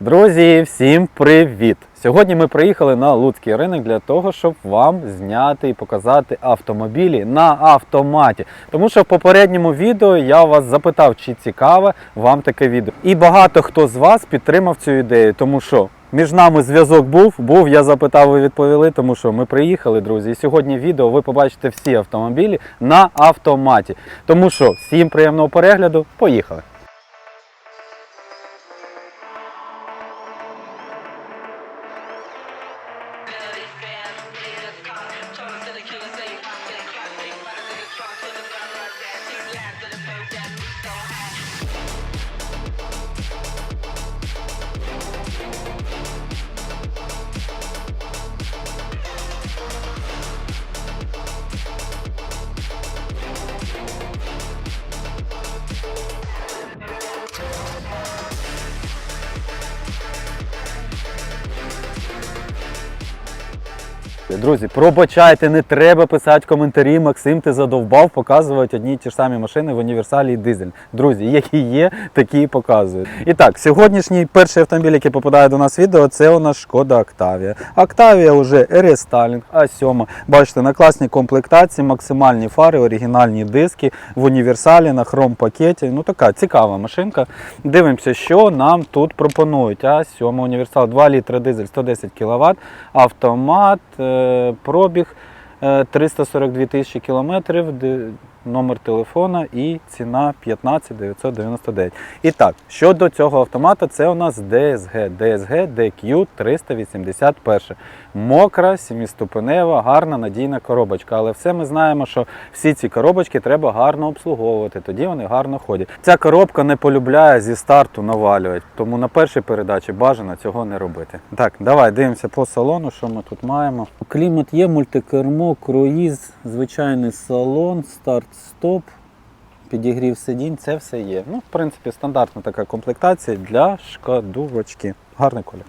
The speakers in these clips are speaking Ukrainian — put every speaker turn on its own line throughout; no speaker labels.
Друзі, всім привіт! Сьогодні ми приїхали на Луцький ринок для того, щоб вам зняти і показати автомобілі на автоматі. Тому що в попередньому відео я вас запитав, чи цікаве вам таке відео. І багато хто з вас підтримав цю ідею, тому що між нами зв'язок був, був, я запитав, ви відповіли, тому що ми приїхали, друзі. І сьогодні відео ви побачите всі автомобілі на автоматі. Тому що всім приємного перегляду, поїхали! Друзі, пробачайте, не треба писати коментарі. Максим, ти задовбав показувати одні й ті ж самі машини в універсалі і дизель. Друзі, які є, такі і показують. І так, сьогоднішній перший автомобіль, який попадає до нас в відео, це у нас шкода Октавія. Октавія вже рестайлінг, А7. Бачите, на класній комплектації, максимальні фари, оригінальні диски в універсалі на хром пакеті. Ну така цікава машинка. Дивимося, що нам тут пропонують. А7 універсал 2 літри дизель 110 кВт, автомат, е, пробіг е, 342 тисячі кілометрів, номер телефона і ціна 15 999. І так, щодо цього автомата, це у нас DSG, DSG DQ 381. Мокра, сіміступенева, гарна надійна коробочка. Але все ми знаємо, що всі ці коробочки треба гарно обслуговувати, тоді вони гарно ходять. Ця коробка не полюбляє зі старту навалювати, тому на першій передачі бажано цього не робити. Так, давай дивимося по салону, що ми тут маємо. Клімат є, мультикермо, круїз, звичайний салон, старт-стоп. Підігрів сидінь, це все є. Ну, в принципі, стандартна така комплектація для шкадувочки. Гарний колір.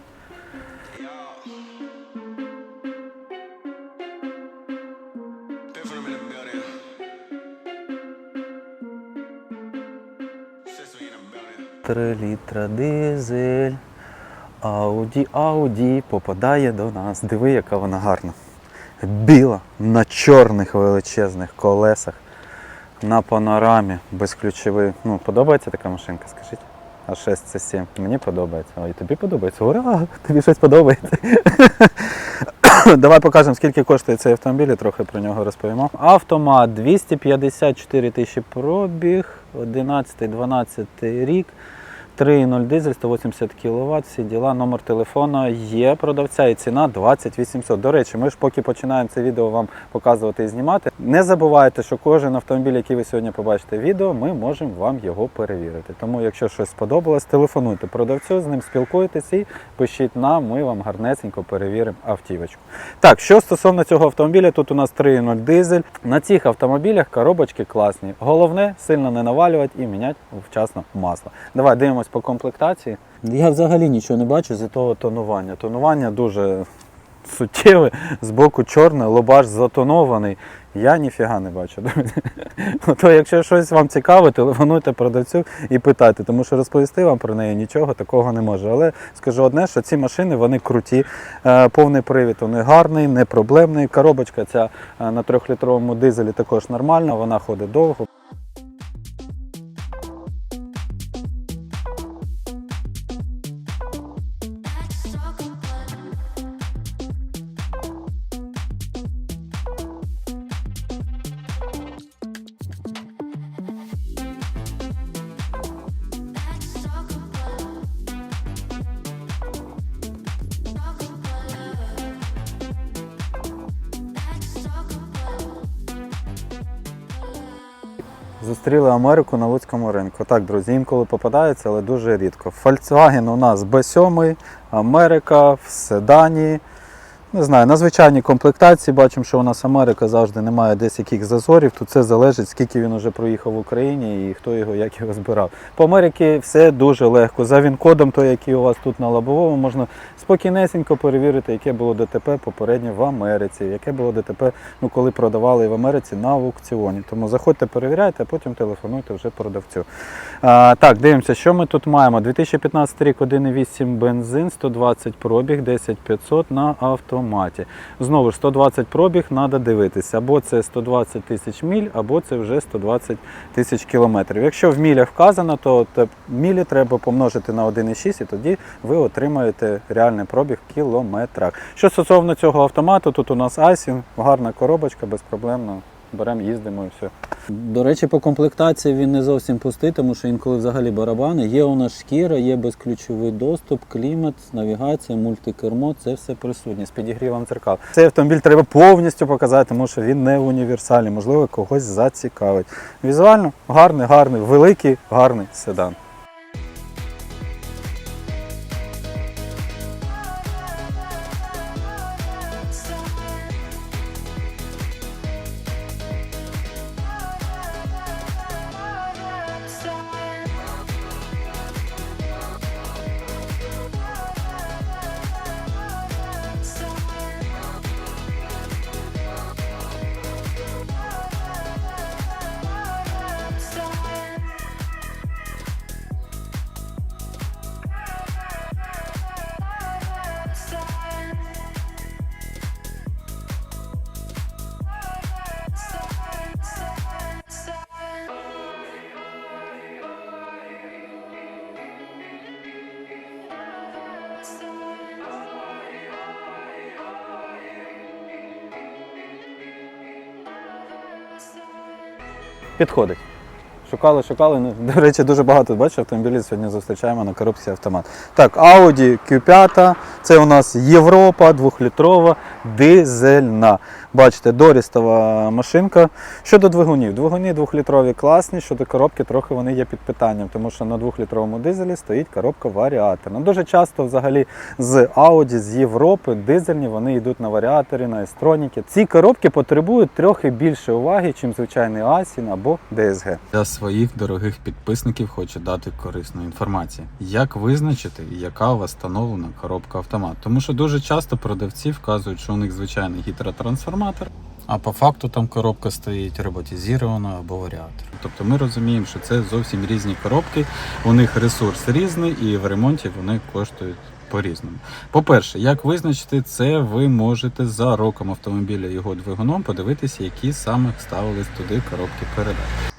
3 літра дизель. Ауді, Ауді попадає до нас. Диви, яка вона гарна. Біла на чорних величезних колесах. На панорамі безключовий. Ну, подобається така машинка, скажіть? А 6 це 7. Мені подобається. Ой, тобі подобається. Ура! Тобі щось подобається. Давай покажемо, скільки коштує цей автомобіль, і трохи про нього розповімо. Автомат 254 тисячі пробіг, 11-12 рік. 3.0 дизель, 180 кВт, всі діла, номер телефона є продавця і ціна 2800. До речі, ми ж поки починаємо це відео вам показувати і знімати. Не забувайте, що кожен автомобіль, який ви сьогодні побачите в відео, ми можемо вам його перевірити. Тому, якщо щось сподобалось, телефонуйте продавцю, з ним спілкуйтесь і пишіть нам, ми вам гарнесенько перевіримо автівочку. Так, що стосовно цього автомобіля, тут у нас 3.0 дизель. На цих автомобілях коробочки класні. Головне сильно не навалювати і міняти вчасно масло. Давай дивимось по комплектації. Я взагалі нічого не бачу з того тонування. Тонування дуже суттєве, з боку чорне, лобаш затонований. Я ніфіга не бачу. Ну, То якщо щось вам цікаве, телефонуйте продавцю і питайте, тому що розповісти вам про неї нічого такого не можу. Але скажу одне, що ці машини вони круті, Е, повний привід них гарний, не проблемний. Коробочка ця е, на трьохлітровому дизелі також нормальна, вона ходить довго. Зустріли Америку на Луцькому ринку. Так, друзі, інколи попадається, але дуже рідко. Volkswagen у нас B7, Америка в седані. Не знаю, на звичайній комплектації бачимо, що у нас Америка завжди немає десь яких зазорів. Тут це залежить, скільки він вже проїхав в Україні і хто його як його збирав. По Америці все дуже легко. За він-кодом, той, який у вас тут на лобовому, можна спокійнесенько перевірити, яке було ДТП попередньо в Америці, яке було ДТП, ну коли продавали в Америці на аукціоні. Тому заходьте, перевіряйте, а потім телефонуйте вже продавцю. А, так, дивимося, що ми тут маємо. 2015 рік 1,8 бензин, 120 пробіг, 10500 на автоматі. Знову ж 120 пробіг треба дивитися. Або це 120 тисяч міль, або це вже 120 тисяч кілометрів. Якщо в мілях вказано, то мілі треба помножити на 1,6 і тоді ви отримаєте реальний пробіг в кілометрах. Що стосовно цього автомату, тут у нас Айсін, гарна коробочка, безпроблемно. Беремо, їздимо і все. До речі, по комплектації він не зовсім пустий, тому що інколи взагалі барабани. Є у нас шкіра, є безключовий доступ, клімат, навігація, мультикермо, це все присутнє з підігрівом дзеркал. Цей автомобіль треба повністю показати, тому що він не універсальний, можливо, когось зацікавить. Візуально гарний, гарний, великий, гарний седан. Підходить. Шукали, шукали. Ну, До речі, дуже багато бачиш, автомобілів сьогодні зустрічаємо на коробці автомат. Так, Audi Q5, це у нас Європа, двохлітрова, дизельна. Бачите, дорістова машинка. Щодо двигунів, двигуни двохлітрові класні, щодо коробки трохи вони є під питанням, тому що на двохлітровому дизелі стоїть коробка варіаторна. Дуже часто взагалі з Audi, з Європи дизельні вони йдуть на варіаторі, на естроніки. Ці коробки потребують трохи більше уваги, ніж звичайний Асін або DSG. Для своїх дорогих підписників хочу дати корисну інформацію. Як визначити, яка встановлена коробка автомат? Тому що дуже часто продавці вказують, що у них звичайний гідротрансформатор, а по факту там коробка стоїть роботизована або варіатор. Тобто ми розуміємо, що це зовсім різні коробки, у них ресурс різний і в ремонті вони коштують по-різному. По-перше, як визначити це, ви можете за роком автомобіля його двигуном подивитися, які саме ставились туди коробки передач.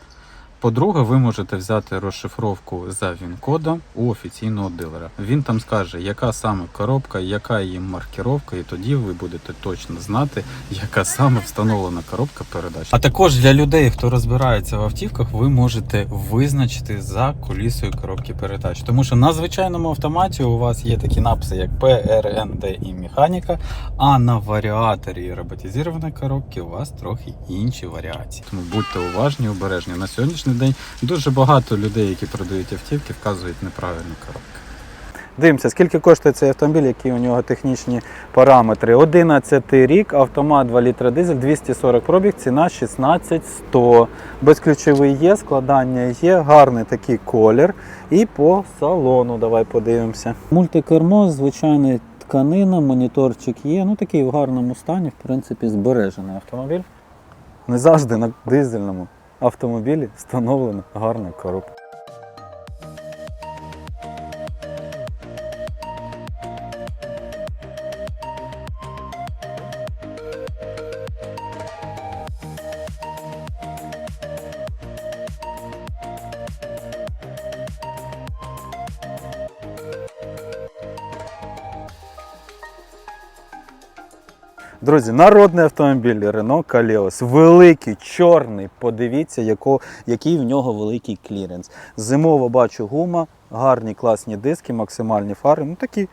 По-друге, ви можете взяти розшифровку за він-кодом у офіційного дилера. Він там скаже, яка саме коробка, яка її маркіровка, і тоді ви будете точно знати, яка саме встановлена коробка передач. А також для людей, хто розбирається в автівках, ви можете визначити за кулісою коробки передач. Тому що на звичайному автоматі у вас є такі написи, як ПРНД і механіка, а на варіаторі і роботизованій коробці у вас трохи інші варіації. Тому будьте уважні, обережні. На сьогоднішній день дуже багато людей, які продають автівки, вказують неправильні коробки. Дивимося, скільки коштує цей автомобіль, які у нього технічні параметри. 11 рік, автомат 2 літра дизель, 240 пробіг, ціна 16100. Безключовий є, складання є, гарний такий колір. І по салону давай подивимося. Мультикермо, звичайний тканина, моніторчик є. Ну такий в гарному стані, в принципі, збережений автомобіль. Не завжди на дизельному автомобілі встановлена гарна коробка. Друзі, народний автомобіль Renault Kaleos. Великий, чорний. Подивіться, яко, який в нього великий кліренс. Зимово бачу гума, гарні класні диски, максимальні фари. Ну такий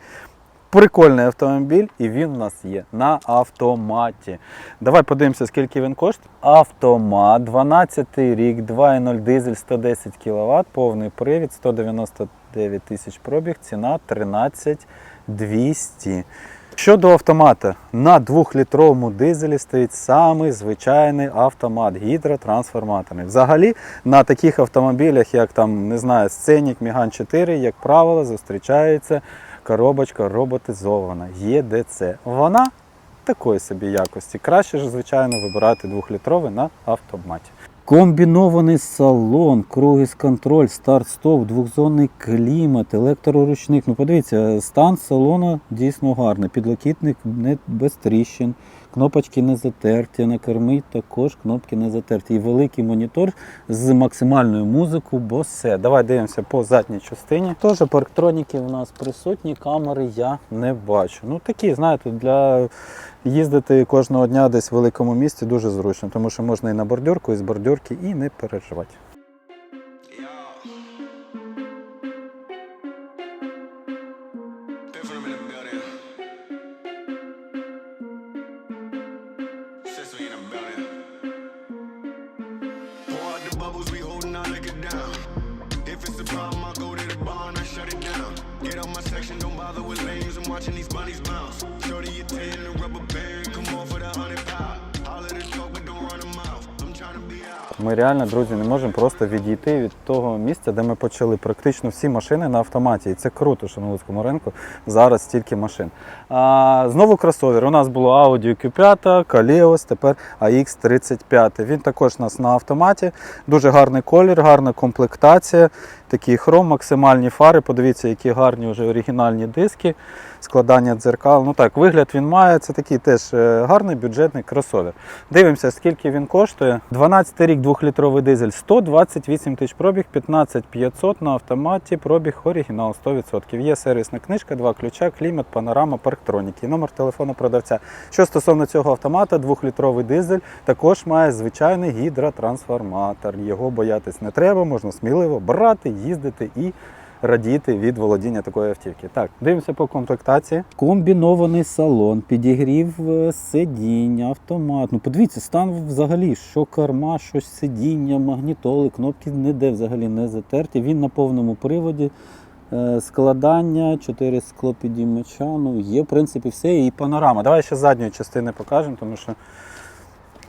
прикольний автомобіль, і він у нас є на автоматі. Давай подивимося, скільки він коштує. Автомат, 12 рік, 2.0 дизель, 110 кВт, повний привід, 199 тисяч пробіг, ціна 13 200. Щодо автомата, на 2-літровому дизелі стоїть самий звичайний автомат гідротрансформаторний. Взагалі на таких автомобілях, як там, не знаю, Сценік, Міган 4, як правило, зустрічається коробочка роботизована ЄДЦ. Вона такої собі якості. Краще ж, звичайно, вибирати 2-літровий на автоматі. Комбінований салон, круїз контроль, старт-стоп, двохзонний клімат, електроручник. Ну подивіться, стан салону дійсно гарний. Підлокітник не без тріщин, кнопочки не затерті, на кермі також кнопки не затерті. І великий монітор з максимальною музикою Bose. Давай дивимося по задній частині. Теж парктроніки у нас присутні, камери я не бачу. Ну такі, знаєте, для їздити кожного дня десь в великому місті дуже зручно, тому що можна і на бордюрку, і з бордюрки, і не переживати.
Bother with lanes. I'm watching these bunnies bounce. Shorty, you ten, a rubber band, come on for the hundred pound. The.
Ми реально, друзі, не можемо просто відійти від того місця, де ми почали. Практично всі машини на автоматі. І це круто, що на Луцькому ринку зараз стільки машин. А, знову кросовер. У нас було Audi Q5, Калеос, тепер AX35. Він також у нас на автоматі. Дуже гарний колір, гарна комплектація. Такий хром, максимальні фари. Подивіться, які гарні вже оригінальні диски, складання дзеркал. Ну так, вигляд він має. Це такий теж е, гарний бюджетний кросовер. Дивимося, скільки він коштує. 12 рік, 2-літровий дизель, 128 тисяч пробіг, 15 500 на автоматі, пробіг оригінал 100%. Є сервісна книжка, два ключа, клімат, панорама, парктроніки. Номер телефону продавця. Що стосовно цього автомата, 2-літровий дизель також має звичайний гідротрансформатор. Його боятись не треба, можна сміливо брати, їздити і радіти від володіння такої автівки. Так, дивимося по комплектації. Комбінований салон, підігрів е, сидіння, автомат. Ну подивіться, стан взагалі, що карма, що сидіння, магнітоли, кнопки ніде взагалі не затерті. Він на повному приводі. Е, Складання, 4 склопідіймача, ну є в принципі все. І панорама. Давай ще задньої частини покажемо, тому що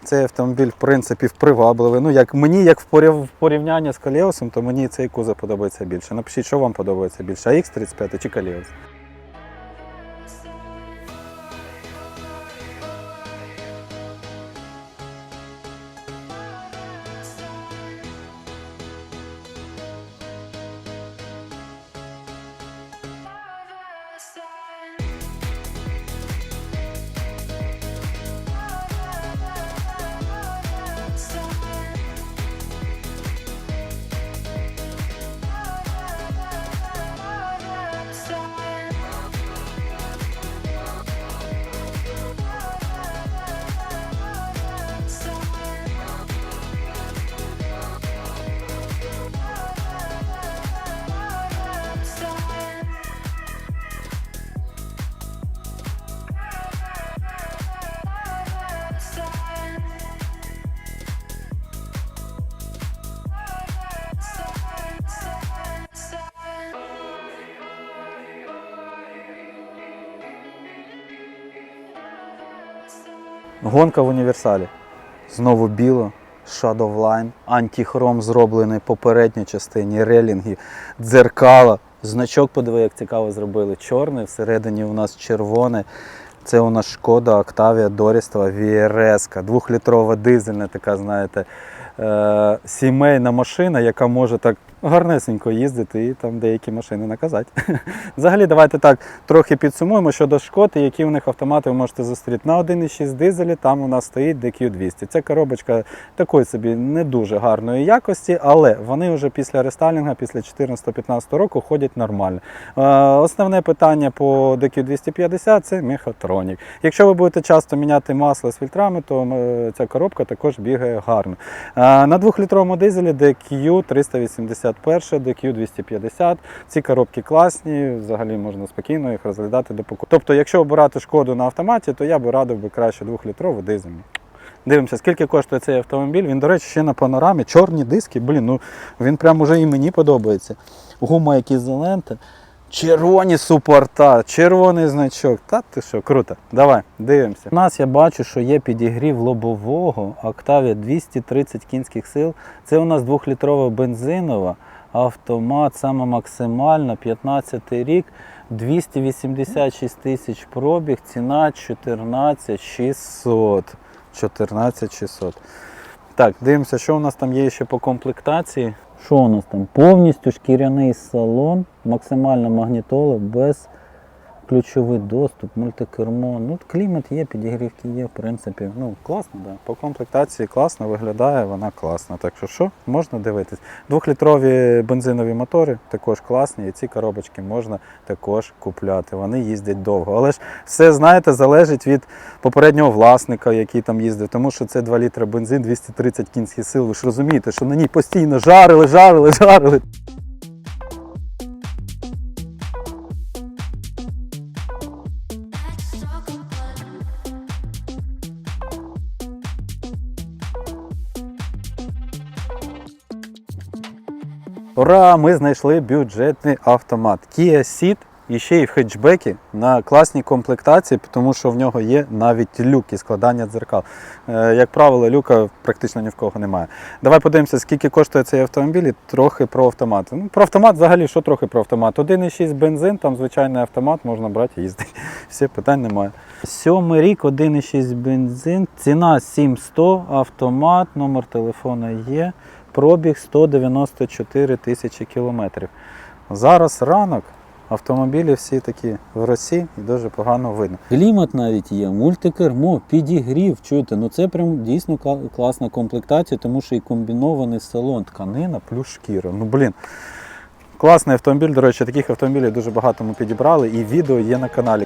цей автомобіль, в принципі, привабливий. Ну, як мені, як в порівнянні з Каліосом, то мені цей кузов подобається більше. Напишіть, що вам подобається більше, AX35 чи Каліос? Гонка в універсалі. Знову біло, Shadowline, антихром зроблений по передній частині, релінги, дзеркала. Значок, подиви, як цікаво зробили. Чорний, всередині у нас червоне. Це у нас шкода Octavia Дорістова VRS, двохлітрова дизельна, така, знаєте, е- сімейна машина, яка може так гарнесенько їздити і там деякі машини наказати. Взагалі, давайте так трохи підсумуємо щодо шкод, які в них автомати ви можете зустріти. На 1,6 дизелі там у нас стоїть DQ200. Це коробочка такої собі не дуже гарної якості, але вони вже після рестайлінга, після 14-15 року ходять нормально. Е, основне питання по DQ250 це мехатронік. Якщо ви будете часто міняти масло з фільтрами, то ця коробка також бігає гарно. Е, на двохлітровому дизелі DQ380. DQ51, DQ250. Ці коробки класні, взагалі можна спокійно їх розглядати до покупки. Тобто, якщо обирати шкоду на автоматі, то я би радив би краще 2-літрову дизель. Дивимося, скільки коштує цей автомобіль. Він, до речі, ще на панорамі. Чорні диски, блін, ну він прям уже і мені подобається. Гума, якісь зеленти. Червоні супорта, червоний значок. Та ти що, круто. Давай, дивимося. У нас я бачу, що є підігрів лобового Octavia 230 кінських сил. Це у нас 2-літрова бензинова, автомат, саме максимальна, 15 рік, 286 тисяч пробіг, ціна 14 600. 14 600. Так, дивимося, що у нас там є ще по комплектації. Що у нас там? Повністю шкіряний салон, максимальна магнітола, без ключовий доступ, мультикермо. Ну, клімат є, підігрівки є, в принципі. Ну, класно, да. По комплектації класно виглядає, вона класна. Так що що, можна дивитись. Двохлітрові бензинові мотори також класні, і ці коробочки можна також купляти. Вони їздять довго. Але ж все, знаєте, залежить від попереднього власника, який там їздив, тому що це 2 літри бензин, 230 кінських сил. Ви ж розумієте, що на ній постійно жарили, жарили, жарили. Ура! Ми знайшли бюджетний автомат Kia Ceed і ще й в хетчбекі на класній комплектації, тому що в нього є навіть люк і складання дзеркал. Е, Як правило, люка практично ні в кого немає. Давай подивимося, скільки коштує цей автомобіль і трохи про автомат. Ну, про автомат взагалі, що трохи про автомат? 1,6 бензин, там звичайний автомат, можна брати і їздити. Все, питань немає. Сьомий рік, 1,6 бензин, ціна 7100, автомат, номер телефона є. Пробіг 194 тисячі кілометрів. Зараз ранок, автомобілі всі такі в Росії і дуже погано видно. Клімат навіть є, мультикермо, підігрів. Чуєте, ну це прям дійсно класна комплектація, тому що і комбінований салон, тканина плюс шкіра. Ну блін. Класний автомобіль, до речі, таких автомобілів дуже багато ми підібрали, і відео є на каналі.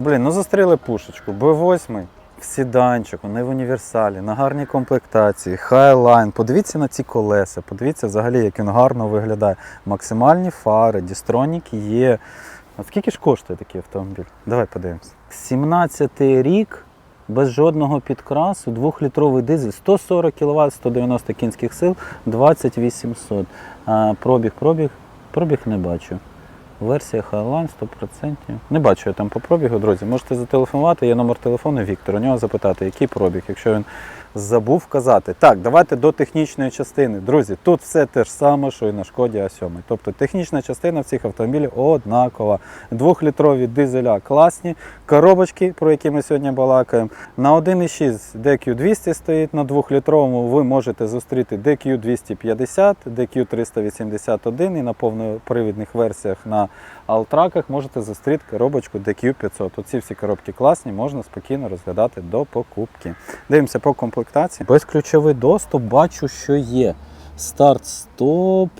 Блін, ну застріли пушечку. Б8 в сіданчику, не в універсалі, на гарній комплектації, хайлайн. Подивіться на ці колеса, подивіться взагалі, як він гарно виглядає. Максимальні фари, дістроніки є. А скільки ж коштує такий автомобіль? Давай подивимось. 17 рік. Без жодного підкрасу, 2-літровий дизель, 140 кВт, 190 кінських сил, 20800. А, пробіг, пробіг, пробіг не бачу. Версія Highline 100%. Не бачу я там по пробігу, друзі. Можете зателефонувати, є номер телефону Віктора, у нього запитати, який пробіг, якщо він забув казати. Так, давайте до технічної частини. Друзі, тут все те ж саме, що і на шкоді А7. Тобто технічна частина в цих автомобілів однакова. Двохлітрові дизеля класні, коробочки, про які ми сьогодні балакаємо. На 1,6 DQ200 стоїть, на 2-літровому ви можете зустріти DQ250, DQ381 і на повнопривідних версіях на алтраках можете зустріти коробочку DQ500. Оці всі коробки класні, можна спокійно розглядати до покупки. Дивимося по комплектації. Безключовий доступ, бачу, що є. Старт-стоп.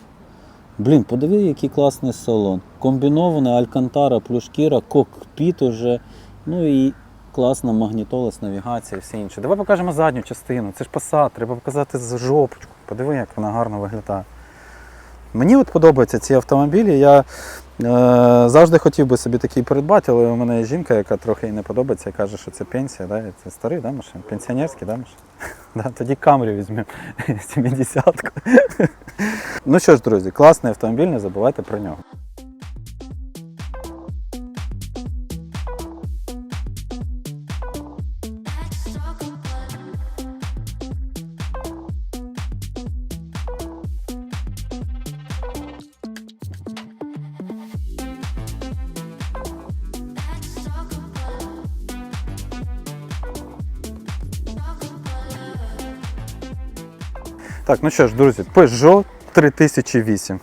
Блін, подиви, який класний салон. Комбінований Алькантара плюс шкіра, кокпіт уже. Ну і класна магнітола з навігацією, все інше. Давай покажемо задню частину. Це ж Passat, треба показати з жопочку. Подиви, як вона гарно виглядає. Мені от подобаються ці автомобілі. Я е, завжди хотів би собі такий придбати, але у мене є жінка, яка трохи їй не подобається і каже, що це пенсія. Да? Це старий да, машин? Пенсіонерський, да, машин? Да, тоді камрі візьмемо 70-ку. ну що ж, друзі, класний автомобіль, не забувайте про нього. Так, ну що ж, друзі, Peugeot 3008.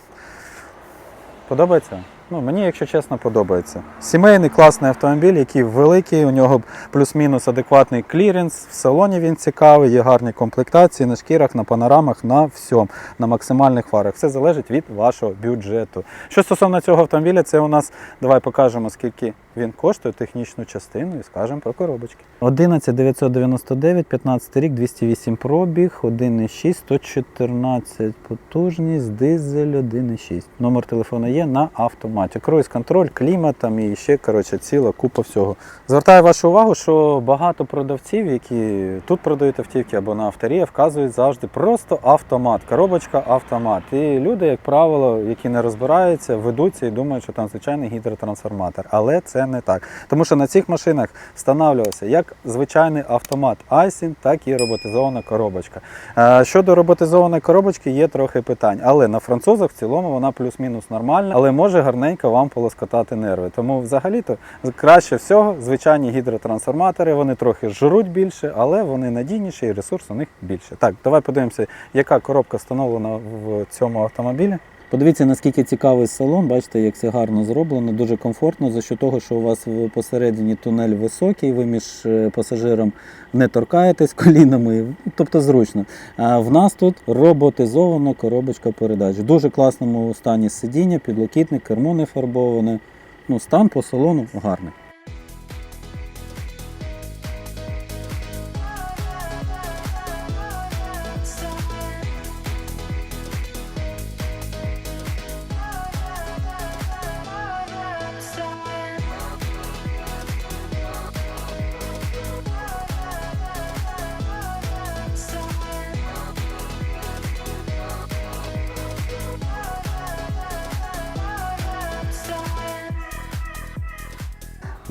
Подобається? Ну, мені, якщо чесно, подобається. Сімейний класний автомобіль, який великий, у нього плюс-мінус адекватний кліренс. В салоні він цікавий, є гарні комплектації на шкірах, на панорамах, на всьому, на максимальних фарах. Все залежить від вашого бюджету. Що стосовно цього автомобіля, це у нас давай покажемо, скільки він коштує, технічну частину і скажемо про коробочки. 11999, 15 рік, 208 пробіг, 1,6, 114 потужність, дизель 1,6. Номер телефону є на автоматі. Круїз контроль, клімат там і ще коротше, ціла купа всього. Звертаю вашу увагу, що багато продавців, які тут продають автівки або на авторі, вказують завжди просто автомат, коробочка автомат. І люди, як правило, які не розбираються, ведуться і думають, що там звичайний гідротрансформатор. Але це не так. Тому що на цих машинах встановлювався як звичайний автомат Айсін, так і роботизована коробочка. Е, Щодо роботизованої коробочки, є трохи питань. Але на французах в цілому вона плюс-мінус нормальна, але може гарненько вам полоскотати нерви. Тому взагалі-то краще всього звичайні гідротрансформатори, вони трохи жруть більше, але вони надійніші і ресурс у них більше. Так, давай подивимося, яка коробка встановлена в цьому автомобілі. Подивіться, наскільки цікавий салон. Бачите, як це гарно зроблено, дуже комфортно. За що того, що у вас посередині тунель високий, ви між е, пасажиром не торкаєтесь колінами, тобто зручно. А в нас тут роботизована коробочка передач. В дуже класному стані сидіння, підлокітник, кермо не фарбоване. Ну, стан по салону гарний.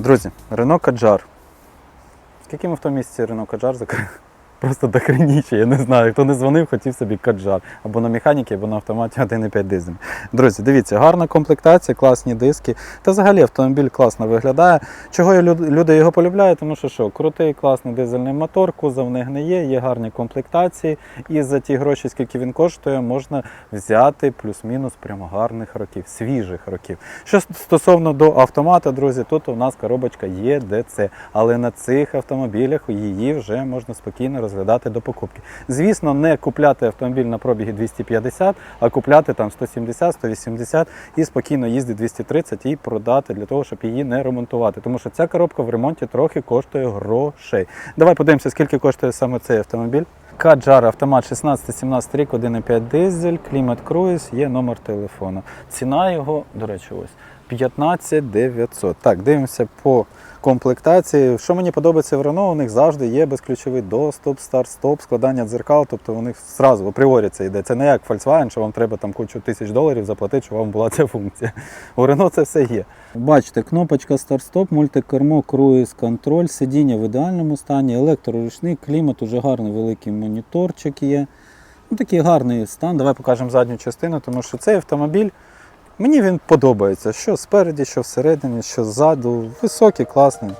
Друзі, Рено Каджар. Скільки ми в тому місці Рено Каджар закрили? Просто до хренічі, я не знаю. Хто не дзвонив, хотів собі каджар. Або на механіки, або на автоматі 1,5 дизель. Друзі, дивіться, гарна комплектація, класні диски. Та взагалі автомобіль класно виглядає. Чого я люди його полюбляють? Тому що що, крутий, класний дизельний мотор, кузов не гниє, є гарні комплектації. І за ті гроші, скільки він коштує, можна взяти плюс-мінус прямо гарних років, свіжих років. Що стосовно до автомата, друзі, тут у нас коробочка є ДЦ, але на цих автомобілях її вже можна спокійно розглядати до покупки. Звісно, не купляти автомобіль на пробігі 250, а купляти там 170, 180 і спокійно їздити 230 і продати для того, щоб її не ремонтувати. Тому що ця коробка в ремонті трохи коштує грошей. Давай подивимося, скільки коштує саме цей автомобіль. Каджар автомат 16-17 рік, 1,5 дизель, клімат круїз, є номер телефону. Ціна його, до речі, ось 15 900. Так, дивимося по комплектації. Що мені подобається в Renault, у них завжди є безключовий доступ, старт-стоп, складання дзеркал, тобто у них зразу апріорі це йде. Це не як Volkswagen, що вам треба там кучу тисяч доларів заплатити, щоб вам була ця функція. У Renault це все є. Бачите, кнопочка старт-стоп, мультикермо, круїз, контроль, сидіння в ідеальному стані, електроручник, клімат, уже гарний великий моніторчик є. Ну, такий гарний стан. Давай покажемо задню частину, тому що цей автомобіль. Мені він подобається. Що спереді, що всередині, що ззаду. Високий, класний.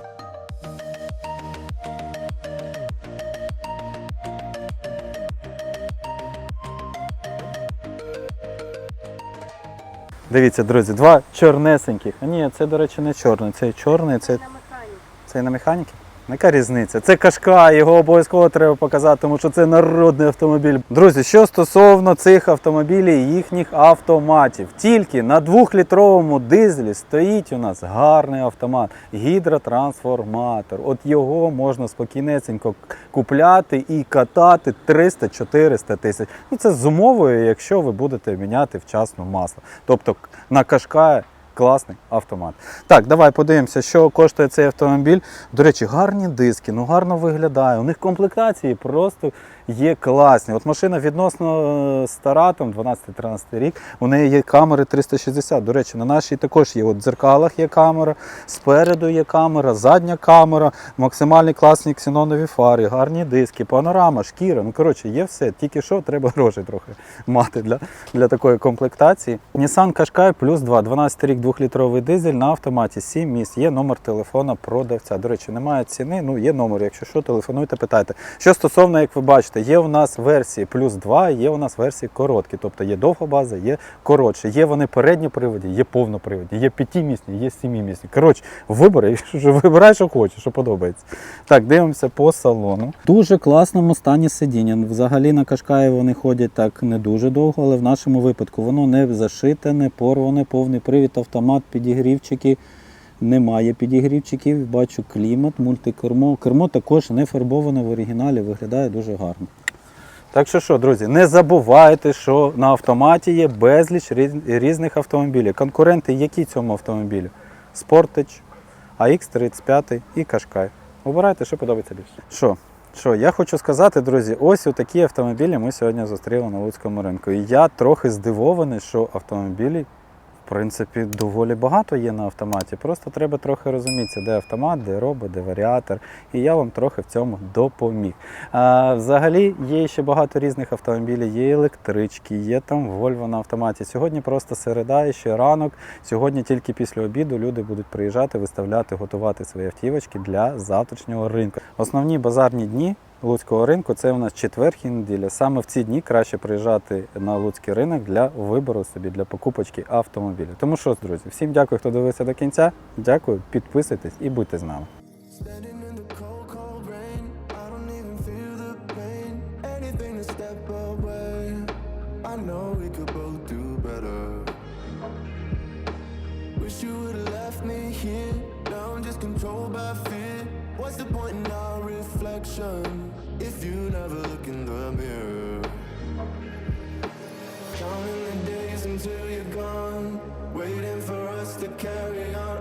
Дивіться, друзі, два чорнесеньких. А ні, це, до речі, не чорний. Цей чорний, це,
на механіку.
це на механіки. Яка різниця? Це кашка, його обов'язково треба показати, тому що це народний автомобіль. Друзі, що стосовно цих автомобілів і їхніх автоматів, тільки на двохлітровому дизелі стоїть у нас гарний автомат, гідротрансформатор. От його можна спокійнесенько купляти і катати 300-400 тисяч. Ну це з умовою, якщо ви будете міняти вчасно масло. Тобто на кашка Класний автомат. Так, давай подивимося, що коштує цей автомобіль. До речі, гарні диски, ну гарно виглядає. У них комплектації просто є класні. От машина відносно е, стара, там 12-13 рік, у неї є камери 360. До речі, на нашій також є. От в дзеркалах є камера, спереду є камера, задня камера, максимальні класні ксенонові фари, гарні диски, панорама, шкіра. Ну коротше, є все. Тільки що треба грошей трохи мати для, для такої комплектації. Nissan Qashqai плюс 2, 12 рік, 2-літровий дизель на автоматі, 7 місць. Є номер телефона продавця. До речі, немає ціни, ну є номер. Якщо що, телефонуйте, питайте. Що стосовно, як ви бачите, Бачите, є у нас версії плюс 2, є у нас версії короткі. Тобто є довга база, є коротше. Є вони передньоприводні, є повноприводні, є п'ятимісні, є сімімісні. Коротше, вибори, що вибирай, що хочеш, що подобається. Так, дивимося по салону. Дуже класному стані сидіння. Взагалі на Кашкаї вони ходять так не дуже довго, але в нашому випадку воно не зашите, не порване, повний привід, автомат, підігрівчики. Немає підігрівчиків, бачу клімат, мультикермо. Кермо також не фарбоване в оригіналі, виглядає дуже гарно. Так що що, друзі, не забувайте, що на автоматі є безліч різних автомобілів. Конкуренти які цьому автомобілю? Sportage, AX35 і Qashqai. Обирайте, що подобається більше. Що? Що, я хочу сказати, друзі, ось такі автомобілі ми сьогодні зустріли на Луцькому ринку. І я трохи здивований, що автомобілі, принципі, доволі багато є на автоматі. Просто треба трохи розумітися, де автомат, де робот, де варіатор. І я вам трохи в цьому допоміг. А, взагалі є ще багато різних автомобілів, є електрички, є там Volvo на автоматі. Сьогодні просто середа і ще ранок. Сьогодні тільки після обіду люди будуть приїжджати, виставляти, готувати свої автівочки для завтрашнього ринку. Основні базарні дні. Луцького ринку це у нас четвер і неділя. Саме в ці дні краще приїжджати на Луцький ринок для вибору собі для покупочки автомобіля. Тому що, друзі, всім дякую, хто дивився до кінця. Дякую, підписуйтесь і будьте з нами.
What's the point in our reflection carry on.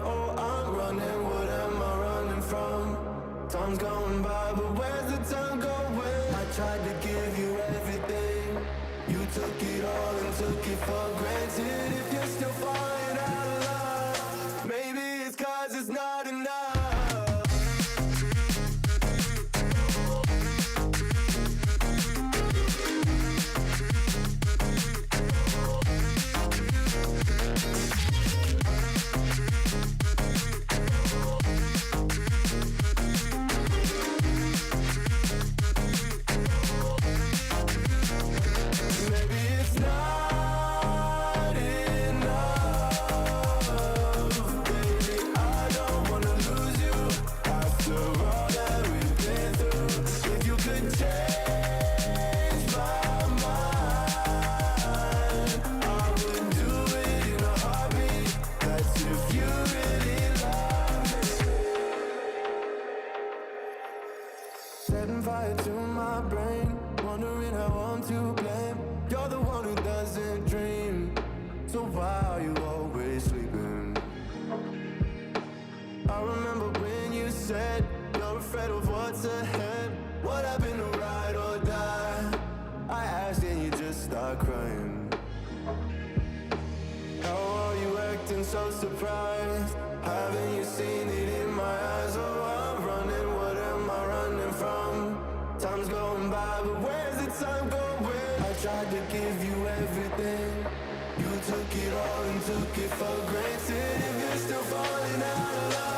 Afraid of what's ahead. What happened to ride or die? I asked and you just start crying. How are you acting so surprised? Haven't you seen it in my eyes? Oh, I'm running, what am I running from? Time's going by, but where's the time going? I tried to give you everything. You took it all and took it for granted. If you're still falling out of love,